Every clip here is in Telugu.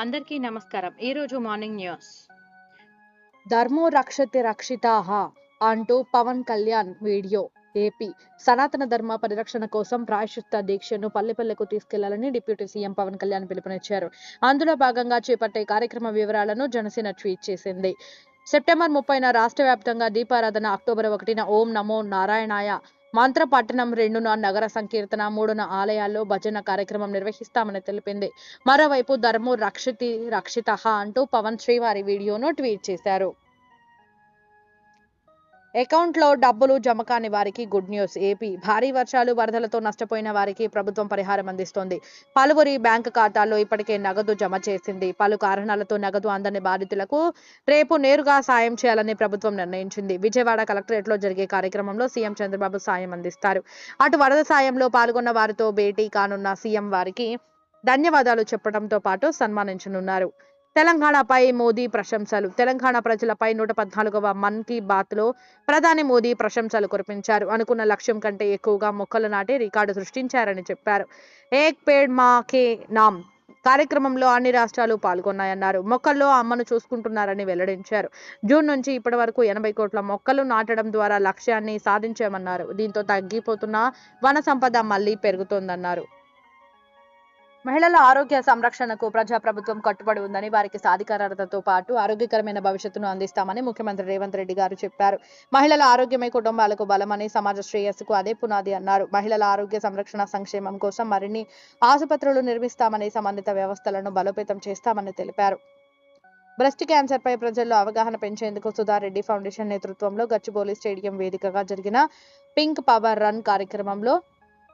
అందరికీ నమస్కారం. ఈరోజు మార్నింగ్ న్యూస్. ధర్మో రక్షతి రక్షితాహ అంటూ పవన్ కళ్యాణ్ వీడియో. ఏపీ సనాతన ధర్మ పరిరక్షణ కోసం ప్రాయశ్చిత్త దీక్షను పల్లెపల్లెకు తీసుకెళ్ళాలని డిప్యూటీ సీఎం పవన్ కళ్యాణ్ పిలుపునిచ్చారు. అందులో భాగంగా చేపట్టే కార్యక్రమ వివరాలను జనసేన ట్వీట్ చేసింది. సెప్టెంబర్ ముప్పైన రాష్ట్ర వ్యాప్తంగా దీపారాధన అక్టోబర్ ఒకటిన ఓం నమో నారాయణాయ మంత్ర పట్టణం రెండున నగర సంకీర్తన మూడున ఆలయాల్లో భజన కార్యక్రమం నిర్వహిస్తామని తెలిపింది. మరోవైపు ధర్మో రక్షితి రక్షిత అంటూ పవన్ శ్రీవారి వీడియోను ట్వీట్ చేశారు. అకౌంట్లో డబ్బులు జమ కాని వారికి గుడ్ న్యూస్. ఏపీ భారీ వర్షాలు వరదలతో నష్టపోయిన వారికి ప్రభుత్వం పరిహారం అందిస్తోంది. పలువురి బ్యాంక్ ఖాతాల్లో ఇప్పటికే నగదు జమ చేసింది. పలు కారణాలతో నగదు అందని బాధితులకు రేపు నేరుగా సాయం చేయాలని ప్రభుత్వం నిర్ణయించింది. విజయవాడ కలెక్టరేట్లో జరిగే కార్యక్రమంలో సీఎం చంద్రబాబు సాయం అందిస్తారు. అటు వరద సాయంలో పాల్గొన్న వారితో భేటీ కానున్న సీఎం వారికి ధన్యవాదాలు చెప్పడంతో పాటు సన్మానించనున్నారు. తెలంగాణపై మోదీ ప్రశంసలు. తెలంగాణ ప్రజలపై నూట పద్నాలుగవ మన్ కీ బాత్లో ప్రధాని మోదీ ప్రశంసలు కురిపించారు. అనుకున్న లక్ష్యం కంటే ఎక్కువగా మొక్కలు నాటి రికార్డు సృష్టించారని చెప్పారు. ఏక్ పేడ్ మా కే నామ్ కార్యక్రమంలో అన్ని రాష్ట్రాలు పాల్గొన్నాయన్నారు. మొక్కల్లో అమ్మను చూసుకుంటున్నారని వెల్లడించారు. జూన్ నుంచి ఇప్పటి వరకు ఎనభై కోట్ల మొక్కలు నాటడం ద్వారా లక్ష్యాన్ని సాధించామన్నారు. దీంతో తగ్గిపోతున్న వన సంపద మళ్ళీ పెరుగుతోందన్నారు. మహిళల ఆరోగ్య సంరక్షణకు ప్రజాప్రభుత్వం కట్టుబడి ఉందని వారికి సాధికారతతో పాటు ఆరోగ్యకరమైన భవిష్యత్తును అందిస్తామని ముఖ్యమంత్రి రేవంత్ రెడ్డి గారు చెప్పారు. మహిళల ఆరోగ్యమే కుటుంబాలకు బలమని సమాజ శ్రేయస్సుకు అదే పునాది అన్నారు. మహిళల ఆరోగ్య సంరక్షణ సంక్షేమం కోసం మరిన్ని ఆసుపత్రులు నిర్మిస్తామని సంబంధిత వ్యవస్థలను బలోపేతం చేస్తామని తెలిపారు. బ్రెస్ట్ క్యాన్సర్ పై ప్రజల్లో అవగాహన పెంచేందుకు సుధారెడ్డి ఫౌండేషన్ నేతృత్వంలో గచ్చిబౌలి స్టేడియం వేదికగా జరిగిన పింక్ పవర్ రన్ కార్యక్రమంలో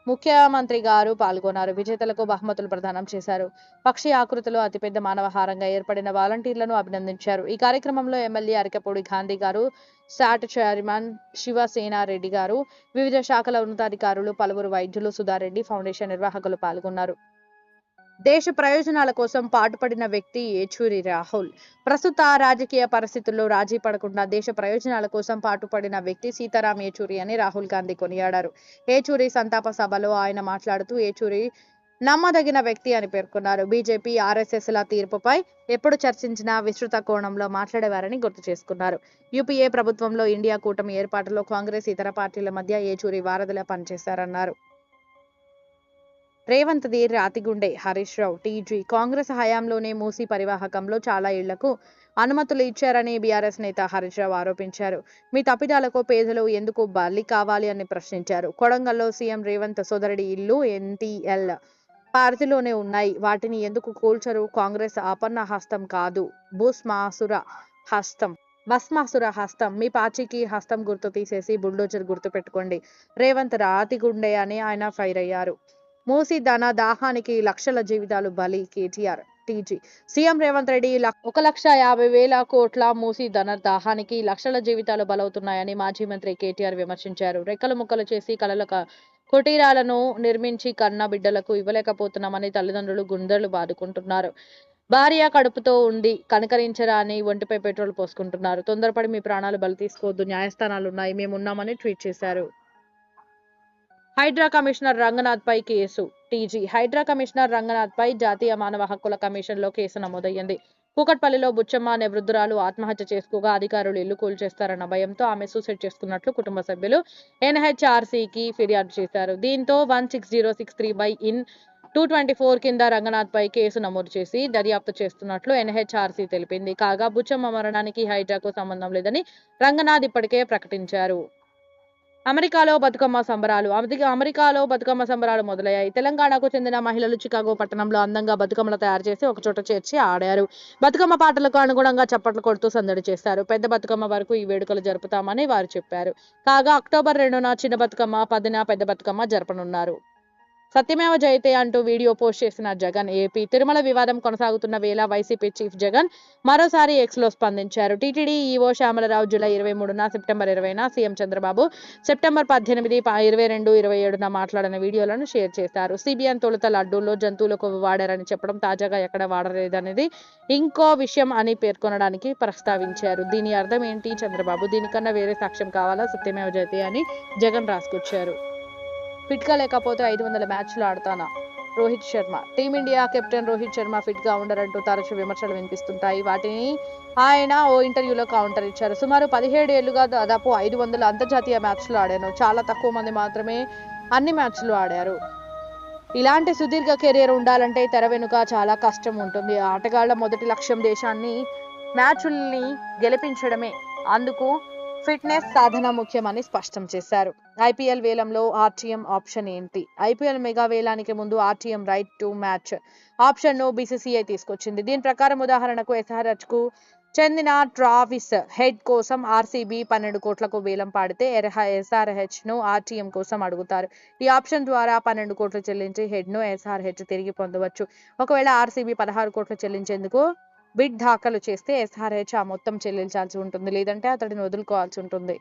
ముఖ్యమంత్రి గారు పాల్గొన్నారు. విజేతలకు బహుమతులు ప్రదానం చేశారు. పక్షి ఆకృతిలో అతిపెద్ద మానవహారంగా ఏర్పడిన వాలంటీర్లను అభినందించారు. ఈ కార్యక్రమంలో ఎమ్మెల్యే అరికపూడి గాంధీ గారు సాట్ చైర్మన్ శివసేనారెడ్డి గారు వివిధ శాఖల ఉన్నతాధికారులు పలువురు వైద్యులు సుధారెడ్డి ఫౌండేషన్ నిర్వాహకులు పాల్గొన్నారు. దేశ ప్రయోజనాల కోసం పాటుపడిన వ్యక్తి ఏచూరి రాహుల్. ప్రస్తుత రాజకీయ పరిస్థితుల్లో రాజీ పడకుండా దేశ ప్రయోజనాల కోసం పాటుపడిన వ్యక్తి సీతారాం ఏచూరి అని రాహుల్ గాంధీ కొనియాడారు. ఏచూరి సంతాప సభలో ఆయన మాట్లాడుతూ ఏచూరి నమ్మదగిన వ్యక్తి అని పేర్కొన్నారు. బీజేపీ ఆర్ఎస్ఎస్ల తీర్పుపై ఎప్పుడు చర్చించినా విస్తృత కోణంలో మాట్లాడేవారని గుర్తు చేసుకున్నారు. యూపీఏ ప్రభుత్వంలో ఇండియా కూటమి ఏర్పాటులో కాంగ్రెస్ ఇతర పార్టీల మధ్య ఏచూరి వారధిలా పనిచేశారన్నారు రేవంత్ ది రాతిగుండే. హరీష్ రావు టీజీ కాంగ్రెస్ హయాంలోనే మూసీ పరివాహకంలో చాలా ఇళ్ళకు అనుమతులు ఇచ్చారని బీఆర్ఎస్ నేత హరీష్ రావు ఆరోపించారు. మీ తప్పిదాలకు పేదలు ఎందుకు బలి కావాలి అని ప్రశ్నించారు. కొడంగల్లో సీఎం రేవంత్ సోదరుడి ఇల్లు ఎన్టీఎల్ పార్టీలోనే ఉన్నాయి. వాటిని ఎందుకు కూల్చరు? కాంగ్రెస్ ఆపన్న హస్తం కాదు. భూస్మాసుర హస్తం. భస్మాసుర హస్తం. మీ పాచికి హస్తం గుర్తు తీసేసి బుల్డోజర్ గుర్తు పెట్టుకోండి. రేవంత్ రాతిగుండే అని ఆయన ఫైర్ అయ్యారు. మూసి ధన దాహానికి లక్షల జీవితాలు బలి KTR. TG. CM Revanth Reddy ఒక లక్ష యాభై వేల కోట్ల మూసి ధన దాహానికి లక్షల జీవితాలు బలవుతున్నాయని మాజీ మంత్రి కేటీఆర్ విమర్శించారు. రెక్కలు ముక్కలు చేసి కలల కుటీరాలను నిర్మించి కన్న బిడ్డలకు ఇవ్వలేకపోతున్నామని తల్లిదండ్రులు గుండెలు బాదుకుంటున్నారు. భార్య కడుపుతో ఉండి కనకరించరా అని ఒంటిపై పెట్రోల్ పోసుకుంటున్నారు. తొందరపడి మీ ప్రాణాలు బలి తీసుకోవద్దు న్యాయస్థానాలు ఉన్నాయి మేమున్నామని ట్వీట్ చేశారు. హైడ్రా కమిషనర్ రంగనాథ్ పై కేసు. టీజీ హైడ్రా కమిషనర్ రంగనాథ్ పై జాతీయ మానవ హక్కుల కమిషన్లో కేసు నమోదయ్యింది. కూకట్పల్లిలో బుచ్చమ్మ అనే వృద్ధురాలు ఆత్మహత్య చేసుకోగా అధికారులు ఇల్లు కూల్చేస్తారన్న భయంతో ఆమె సూసైడ్ చేసుకున్నట్లు కుటుంబ సభ్యులు ఎన్హెచ్ఆర్సీకి ఫిర్యాదు చేశారు. దీంతో one six zero six three by in two twenty four కింద రంగనాథ్ పై కేసు నమోదు చేసి దర్యాప్తు చేస్తున్నట్లు ఎన్హెచ్ఆర్సీ తెలిపింది. కాగా బుచ్చమ్మ మరణానికి హైడ్రాకు సంబంధం లేదని రంగనాథ్ ఇప్పటికే ప్రకటించారు. అమెరికాలో బతుకమ్మ సంబరాలు అమెరికాలో బతుకమ్మ సంబరాలు మొదలయ్యాయి. తెలంగాణకు చెందిన మహిళలు చికాగో పట్టణంలో అందంగా బతుకమ్మలు తయారు చేసి ఒక చోట చేర్చి ఆడారు. బతుకమ్మ పాటలకు అనుగుణంగా చప్పట్లు కొడుతూ సందడి చేస్తారు పెద్ద బతుకమ్మ వరకు ఈ వేడుకలు జరుపుతామని వారు చెప్పారు. కాగా అక్టోబర్ రెండున చిన్న బతుకమ్మ పదిన పెద్ద బతుకమ్మ జరపనున్నారు. సత్యమేవ జయతే అంటూ వీడియో పోస్ట్ చేసిన జగన్ ఏపీ తిరుమల వివాదం కొనసాగుతున్న వేళ వైసీపీ చీఫ్ జగన్ మరోసారి ఎక్స్లో స్పందించారు. టీటీడీ ఈవో శ్యామలరావు జూలై ఇరవై మూడున సెప్టెంబర్ ఇరవైన సీఎం చంద్రబాబు సెప్టెంబర్ పద్దెనిమిది ఇరవై రెండు ఇరవై ఏడున మాట్లాడిన వీడియోలను షేర్ చేశారు. సిబిఎన్ తొలుత లడ్డూల్లో జంతువులకు వాడారని చెప్పడం తాజాగా ఎక్కడ వాడలేదనేది ఇంకో విషయం అని పేర్కొనడానికి ప్రస్తావించారు. దీని అర్థం ఏంటి చంద్రబాబు? దీనికన్నా వేరే సాక్ష్యం కావాలా? సత్యమేవ జయతే అని జగన్ రాసుకొచ్చారు. ఫిట్గా లేకపోతే ఐదు వందల మ్యాచ్లు ఆడతానా? Rohit Sharma. Team India captain Rohit Sharma ఫిట్గా ఉండరంటూ తరచు విమర్శలు వినిపిస్తుంటాయి. వాటిని ఆయన ఓ ఇంటర్వ్యూలో కౌంటర్ ఇచ్చారు. సుమారు పదిహేడు ఏళ్ళుగా దాదాపు ఐదు వందల అంతర్జాతీయ మ్యాచ్లు ఆడాను. చాలా తక్కువ మంది మాత్రమే అన్ని మ్యాచ్లు ఆడారు. ఇలాంటి సుదీర్ఘ కెరీర్ ఉండాలంటే తెర వెనుక చాలా కష్టం ఉంటుంది. ఆటగాళ్ళ మొదటి లక్ష్యం దేశాన్ని మ్యాచ్ల్ని గెలిపించడమే. అందుకు ఫిట్నెస్ సాధన ముఖ్యమని స్పష్టం చేశారు. ఐపీఎల్ వేలంలో ఆర్టీఎం ఆప్షన్ ఏంటి? ఐపీఎల్ మెగా వేలానికి ముందు ఆర్టీఎం రైట్ టు మ్యాచ్ ఆప్షన్ను బీసీసీఐ తీసుకొచ్చింది. దీని ప్రకారం ఉదాహరణకు ఎస్ఆర్హెచ్కు చెందిన ట్రావిస్ హెడ్ కోసం ఆర్సీబీ పన్నెండు కోట్లకు వేలం పాడితే ఎస్ఆర్హెచ్ను ఆర్టీఎం కోసం అడుగుతారు. ఈ ఆప్షన్ ద్వారా పన్నెండు కోట్లు చెల్లించి హెడ్ను ఎస్ఆర్హెచ్ తిరిగి పొందవచ్చు. ఒకవేళ ఆర్సీబీ పదహారు కోట్లు చెల్లించేందుకు బిడ్ దాఖలు చేస్తే ఎస్ఆర్హెచ్ ఆ మొత్తం చెల్లించాల్సి ఉంటుంది. లేదంటే అతడిని వదులుకోవాల్సి ఉంటుంది.